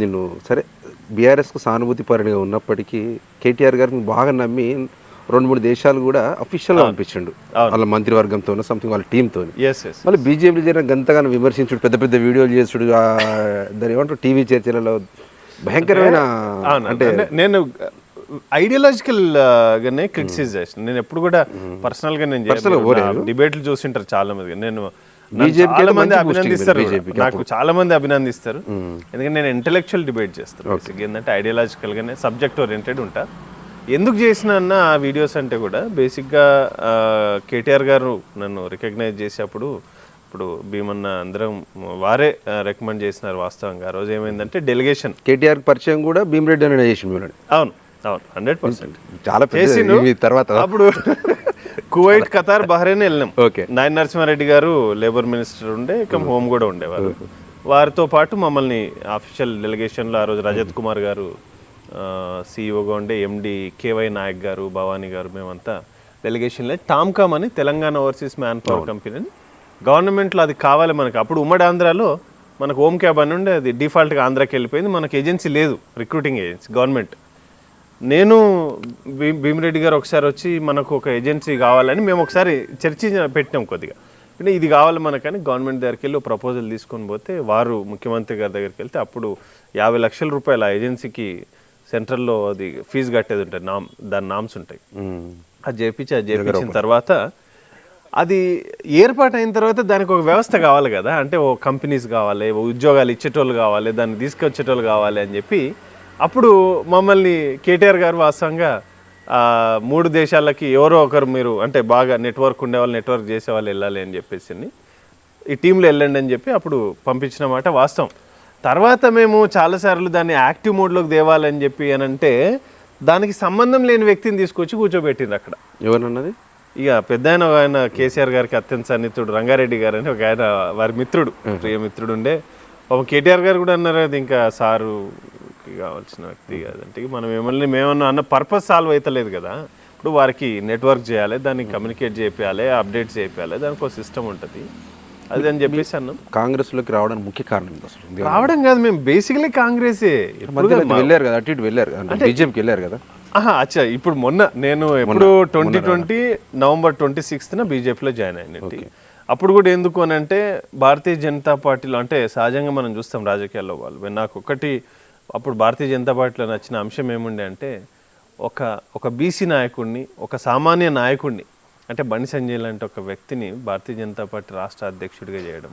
నిన్ను సరే బీఆర్ఎస్కు సానుభూతి పరునిగా ఉన్నప్పటికీ కేటీఆర్ గారిని బాగా నమ్మి రెండు మూడు దేశాలు కూడా అఫీషియల్గా పంపించిండు. వాళ్ళ మంత్రివర్గంతో సంథింగ్ వాళ్ళ టీంతో మళ్ళీ బీజేపీ జరిగిన గంతగానో విమర్శించుడు పెద్ద పెద్ద వీడియోలు చేసుడు దాని ఏమంటారు టీవీ చర్చలలో భయంకరమైన అంటే నేను ఐడియాలజికల్ గానే క్రిటిసైజ్ చేసిన నేను ఎప్పుడు కూడా పర్సనల్గా నేను. డిబేట్లు చూసింటారు చాలా మంది నేను చాలా మంది అభినందిస్తారు నాకు చాలా మంది అభినందిస్తారు. ఎందుకంటే నేను ఇంటెలెక్చువల్ డిబేట్ చేస్తాను ఏంటంటే ఐడియాలజికల్ గానే సబ్జెక్ట్ ఓరియంటెడ్ ఉంటా. ఎందుకు చేసిన అన్న ఆ వీడియోస్ అంటే కూడా బేసిక్గా కేటీఆర్ గారు నన్ను రికగ్నైజ్ చేసేటప్పుడు ఇప్పుడు భీమన్న అందరం వారే రికమెండ్ చేసినారు వాస్తవంగా. ఆ రోజు ఏమైందంటే డెలిగేషన్ కేటీఆర్ పరిచయం కూడా భీమరెడ్డి అని మిమ్మల్ని అవును అవును హండ్రెడ్ పర్సెంట్ చాలా. ఈ తర్వాత అప్పుడు కువైట్ ఖతార్ బహ్రెయిన్ వెళ్ళినాం. ఓకే. నాయన నరసింహారెడ్డి గారు లేబర్ మినిస్టర్ ఉండే ఇక హోమ్ కూడా ఉండేవారు. వారితో పాటు మమ్మల్ని అఫీషియల్ డెలిగేషన్లో ఆ రోజు రజత్ కుమార్ గారు సిఇఓగా ఉండే ఎండి కేవై నాయక్ గారు భవానీ గారు మేమంతా డెలిగేషన్లో టామ్కామ్ అని Telangana overseas manpower company అని గవర్నమెంట్లో అది కావాలి మనకు. అప్పుడు ఉమ్మడి ఆంధ్రాలో మనకు హోమ్ క్యాబ్ అని ఉండే అది డిఫాల్ట్గా ఆంధ్రాకి వెళ్ళిపోయింది. మనకు ఏజెన్సీ లేదు రిక్రూటింగ్ ఏజెన్సీ గవర్నమెంట్ నేను భీ- భీమిరెడ్డి గారు ఒకసారి వచ్చి మనకు ఒక ఏజెన్సీ కావాలని మేము ఒకసారి చర్చి పెట్టినాం కొద్దిగా. అంటే ఇది కావాలి మనకని గవర్నమెంట్ దగ్గరికి వెళ్ళి ఒక ప్రపోజల్ తీసుకొని పోతే వారు ముఖ్యమంత్రి గారి దగ్గరికి వెళ్తే అప్పుడు యాభై లక్షల రూపాయల ఆ ఏజెన్సీకి సెంట్రల్లో అది ఫీజు కట్టేది ఉంటుంది నామ్ దాని నామ్స్ ఉంటాయి. అది చేపించి అది చేపించిన తర్వాత అది ఏర్పాటు అయిన తర్వాత దానికి ఒక వ్యవస్థ కావాలి కదా. అంటే ఓ కంపెనీస్ కావాలి ఓ ఉద్యోగాలు ఇచ్చేటోళ్ళు కావాలి దాన్ని తీసుకొచ్చేటోళ్ళు కావాలి అని చెప్పి అప్పుడు మమ్మల్ని కేటీఆర్ గారు వాస్తవంగా మూడు దేశాలకి ఎవరో ఒకరు మీరు అంటే బాగా నెట్వర్క్ ఉండేవాళ్ళు నెట్వర్క్ చేసేవాళ్ళు వెళ్ళాలి అని చెప్పేసి ఈ టీంలో వెళ్ళండి అని చెప్పి అప్పుడు పంపించిన మాట వాస్తవం. తర్వాత మేము చాలాసార్లు దాన్ని యాక్టివ్ మోడ్లోకి తేవాలని చెప్పి అని అంటే దానికి సంబంధం లేని వ్యక్తిని తీసుకొచ్చి కూర్చోబెట్టిండ్రు అక్కడ. ఎవరన్నది? ఇక పెద్ద ఆయన ఒక ఆయన కేసీఆర్ గారికి అత్యంత సన్నిహితుడు రంగారెడ్డి గారు అని ఒక ఆయన వారి మిత్రుడు ప్రియ మిత్రుడు ఉండే. పాపం కేటీఆర్ గారు కూడా అన్నారు అది ఇంకా సారుకి కావాల్సిన వ్యక్తి కాదంటే మనం ఏమన్నా మేమన్నా అన్న పర్పస్ సాల్వ్ అవుతలేదు కదా. ఇప్పుడు వారికి నెట్వర్క్ చేయాలి దాన్ని కమ్యూనికేట్ చేయాలి అప్డేట్స్ చేయాలి దానికి ఒక సిస్టమ్ ఉంటుంది. అది అని చెప్పేసి అన్నాం. కాంగ్రెస్లోకి రావడానికి ముఖ్య కారణం అసలు? రావడం కాదు మేము బేసికలీ కాంగ్రెసే. వెళ్ళారు కదా అటు ఇటు వెళ్ళారు బీజేపీకి వెళ్ళారు కదా? అచ్చా ఇప్పుడు మొన్న నేను ఎప్పుడు ట్వంటీ ట్వంటీ నవంబర్ ట్వంటీ సిక్స్త్న బీజేపీలో జాయిన్ అయినట్టు. అప్పుడు కూడా ఎందుకు అని అంటే భారతీయ జనతా పార్టీలో అంటే సహజంగా మనం చూస్తాం రాజకీయాల్లో వాళ్ళు. నాకు ఒకటి అప్పుడు భారతీయ జనతా పార్టీలో నచ్చిన అంశం ఏముండే అంటే ఒక ఒక బీసీ నాయకుడిని ఒక సామాన్య నాయకుడిని అంటే బండి సంజయ్ లాంటి ఒక వ్యక్తిని భారతీయ జనతా పార్టీ రాష్ట్ర అధ్యక్షుడిగా చేయడం.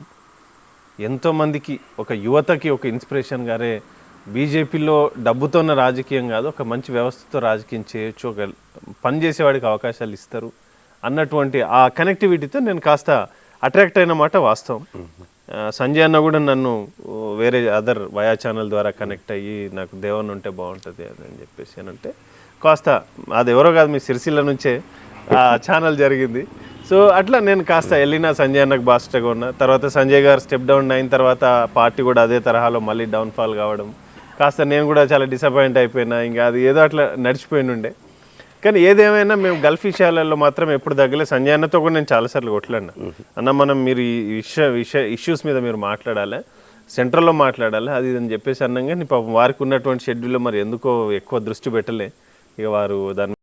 ఎంతోమందికి ఒక యువతకి ఒక ఇన్స్పిరేషన్ గారే బీజేపీలో డబ్బుతోన్న రాజకీయం కాదు ఒక మంచి వ్యవస్థతో రాజకీయం చేయొచ్చు ఒక పని చేసేవాడికి అవకాశాలు ఇస్తారు అన్నటువంటి ఆ కనెక్టివిటీతో నేను కాస్త అట్రాక్ట్ అయిన మాట వాస్తవం. సంజయ్ అన్న కూడా నన్ను వేరే అదర్ వయా ఛానల్ ద్వారా కనెక్ట్ అయ్యి నాకు దేవన్ ఉంటే బాగుంటుంది అని చెప్పేసి అని అంటే కాస్త అది ఎవరో కాదు మీ సిరిసిల్ల నుంచే ఆ ఛానల్ జరిగింది. సో అట్లా నేను కాస్త వెళ్ళిన సంజయ్ అన్నకు బాస్టర్గా ఉన్నా. తర్వాత సంజయ్ గారు స్టెప్ డౌన్ అయిన తర్వాత పార్టీ కూడా అదే తరహాలో మళ్ళీ డౌన్ఫాల్ కావడం. కాస్త నేను కూడా చాలా డిసప్పాయింట్ అయిపోయినా. ఇంకా అది ఏదో అట్లా నడిచిపోయినుండే. కానీ ఏదేమైనా మేము గల్ఫ్ విషయాలలో మాత్రం ఎప్పుడు తగ్గలే. సంజయ్ అన్నతో కూడా నేను చాలాసార్లు కొట్లాడినా. అన్న మనం మీరు ఈ విషయ విషయ ఇష్యూస్ మీద మీరు మాట్లాడాలి? సెంట్రల్లో మాట్లాడాలి? అది అని చెప్పేసి అన్నంగా పాపం వారికి ఉన్నటువంటి షెడ్యూల్లో మరి ఎందుకో ఎక్కువ దృష్టి పెట్టలే. ఇక వారు దాని